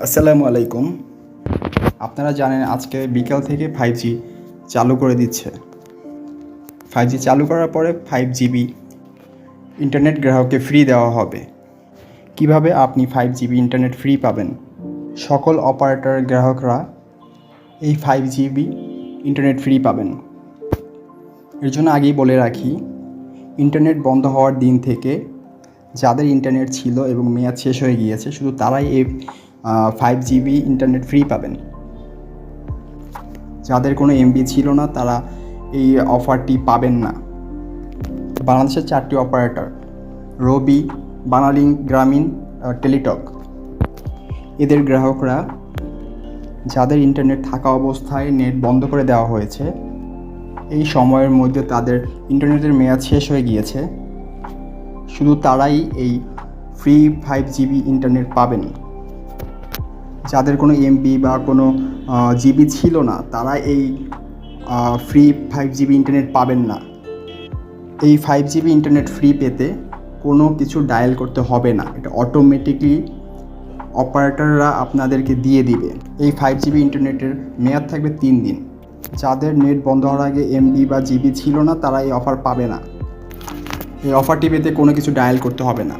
আসসালামু আলাইকুম। আপনারা জানেন আজকে বিকাল থেকে ফাইভ জি চালু করে দিচ্ছে। ফাইভ জি চালু করার পরে ফাইভ জিবি ইন্টারনেট গ্রাহককে ফ্রি দেওয়া হবে। কীভাবে আপনি ফাইভ জিবি ইন্টারনেট ফ্রি পাবেন? সকল অপারেটর গ্রাহকরা এই ফাইভ জিবি ইন্টারনেট ফ্রি পাবেন। এর জন্য আগেই বলে রাখি ইন্টারনেট বন্ধ হওয়ার দিন থেকে যাদের ইন্টারনেট ছিল এবং মেয়াদ শেষ হয়ে গিয়েছে, শুধু তারাই এই ফাইভ জিবি ইন্টারনেট ফ্রি পাবেন। যাদের কোনো এমবি ছিল না, তারা এই অফারটি পাবেন না। বাংলাদেশের চারটি অপারেটর রবি বানালিং গ্রামীণ টেলিটক এদের গ্রাহকরা যাদের ইন্টারনেট থাকা অবস্থায় নেট বন্ধ করে দেওয়া হয়েছে, এই সময়ের মধ্যে তাদের ইন্টারনেটের মেয়াদ শেষ হয়ে গিয়েছে। শুধু তারাই এই ফ্রি ফাইভ জিবি ইন্টারনেট পাবেন। যাদের কোনো এমবি বা কোনো জিবি ছিল না, তারা এই ফ্রি ফাইভ জিবি ইন্টারনেট পাবেন না। এই ফাইভ জিবি ইন্টারনেট ফ্রি পেতে কোনো কিছু ডায়াল করতে হবে না। এটা অটোমেটিকলি অপারেটররা আপনাদেরকে দিয়ে দিবে। এই ফাইভ জিবি ইন্টারনেটের মেয়াদ থাকবে তিন দিন। যাদের নেট বন্ধ হওয়ার আগে এমবি বা জিবি ছিল না, তারা এই অফার পাবে না। এই অফারটি পেতে কোনো কিছু ডায়াল করতে হবে না।